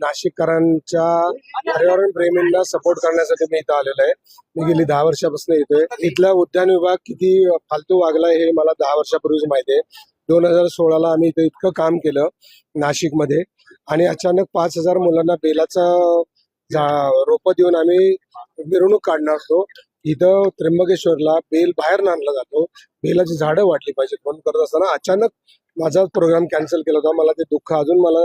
नाशिककरांच्या पर्यावरण प्रेमींना सपोर्ट करण्यासाठी मी इथं आलेलो आहे. मी गेली दहा वर्षापासून येतोय इथला उद्यान विभाग किती फालतू वागला हे मला दहा वर्षापूर्वीच माहिती आहे. दोन हजार सोळाला आम्ही इथं इतकं काम केलं नाशिकमध्ये आणि अचानक पाच हजार मुलांना बेलाचं झा- रोपं देऊन आम्ही मिरवणूक काढणार असतो इथं त्र्यंबकेश्वरला बेल बाहेर आणला जातो. बेलाची झाडं वाटली पाहिजेत म्हणून करत असताना अचानक माझा प्रोग्राम कॅन्सल केला होता. मला ते दुःख अजून मला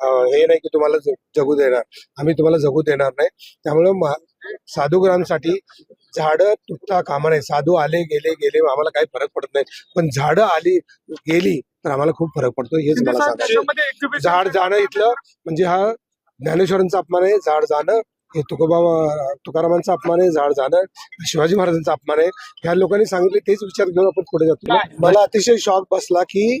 हे नाही की तुम्हाला जगू देणार. आम्ही तुम्हाला जगू देणार नाही. त्यामुळं साधूग्रामसाठी झाडं तुटता कामा नाही साधू आले गेले गेले आम्हाला काही फरक पडत नाही. पण झाडं आली गेली तर आम्हाला खूप फरक पडतो हेच मला सांगायचं झाड जाणं इथलं म्हणजे हा ज्ञानेश्वरांचा अपमान आहे. झाड जाणं हे तुकोबा तुकारामांचा अपमान आहे. झाड जाणं शिवाजी महाराजांचा अपमान आहे. ह्या लोकांनी सांगितले तेच विचार घेऊन आपण पुढे जातो. मला अतिशय शॉक बसला की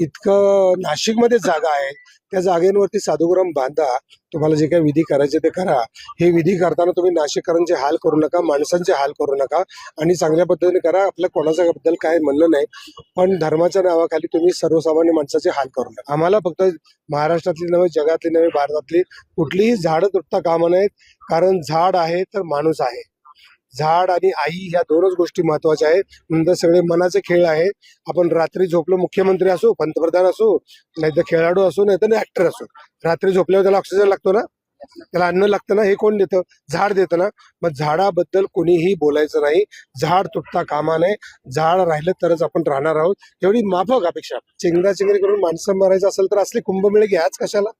इतकं नाशिकमध्ये जागा आहे. त्या जागेवरती साधुग्राम बांधा. तुम्हाला जे काही विधी करायचे ते करा. हे विधी करताना तुम्ही नाशिककरांचे हाल करू नका माणसांचे हाल करू नका आणि चांगल्या पद्धतीने करा. आपल्या कोणाच्या बद्दल काय म्हणणं नाही पण धर्माच्या नावाखाली तुम्ही सर्वसामान्य माणसाचे हाल करू नका. आम्हाला फक्त महाराष्ट्रातली नव्हे जगातली नव्हे भारतातली कुठलीही झाडं तुटता कामा नाहीत कारण झाड आहे तर माणूस आहे. झाड आणि आई ह्या दोनच गोष्टी महत्त्वाच्या आहेत. नंतर सगळे मनाचे खेळ आहे. आपण रात्री झोपलो मुख्यमंत्री असो पंतप्रधान असो नाही तर खेळाडू असो नाही तर ऍक्टर असो. रात्री झोपल्यावर त्याला ऑक्सिजन लागतो ना? त्याला अन्न लागतं ना? हे कोण देतं? झाड देतं ना? मग झाडाबद्दल कोणीही बोलायचं नाही. झाड तुटता कामा नये. झाड राहिलं तरच आपण राहणार आहोत. एवढी माफक अपेक्षा. चिंगरा चिंगरी करून माणसं मारायचं असेल तर असले कुंभमेळे घ्याच कशाला?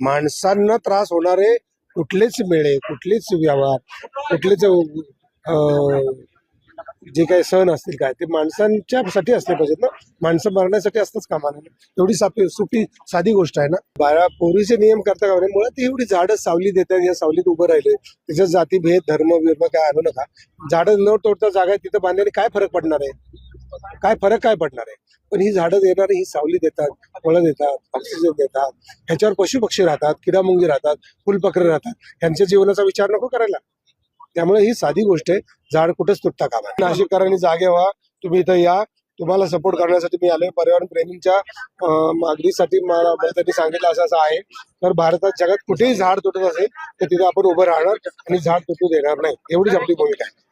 माणसांना त्रास होणारे कुठलेच मेळे कुठलेच व्यवहार कुठलेच अं, जे काही सण असतील काय ते माणसांच्यासाठी असले पाहिजेत ना. माणसं मरण्यासाठी असतंच कामा नये एवढी सापी सोपी साधी गोष्ट आहे ना. बाळा पोरीचे नियम करता का म्हणे मुळात एवढी झाडं सावली देतात या सावलीत उभं राहिले. त्याच्यात जातीभेद धर्म विर्म काय आणू नका. झाडं न तोडता जागा आहे तिथं बांधल्याने काय फरक पडणार आहे? काय फरक काय पडणार आहे? पण ही झाडं देणारी ही सावली देतात फळं देतात ऑक्सिजन देतात ह्याच्यावर पशु पक्षी राहतात किडामुंगी राहतात फुलपकरे राहतात. ह्यांच्या जीवनाचा विचार नको करायला. त्यामुळे ही साधी गोष्ट आहे. झाड कुठंच तुटता कामा नये. नाशिककरांनी जागे व्हा तुम्ही इथं या. तुम्हाला सपोर्ट करण्यासाठी मी आलोय. पर्यावरण प्रेमींच्या मागणीसाठी त्यांनी सांगितलं असं असं आहे. तर भारतात जगात कुठेही झाड तुटत असेल तर तिथे आपण उभं राहणार आणि झाड तुटू देणार नाही. एवढीच आपली भूमिका आहे.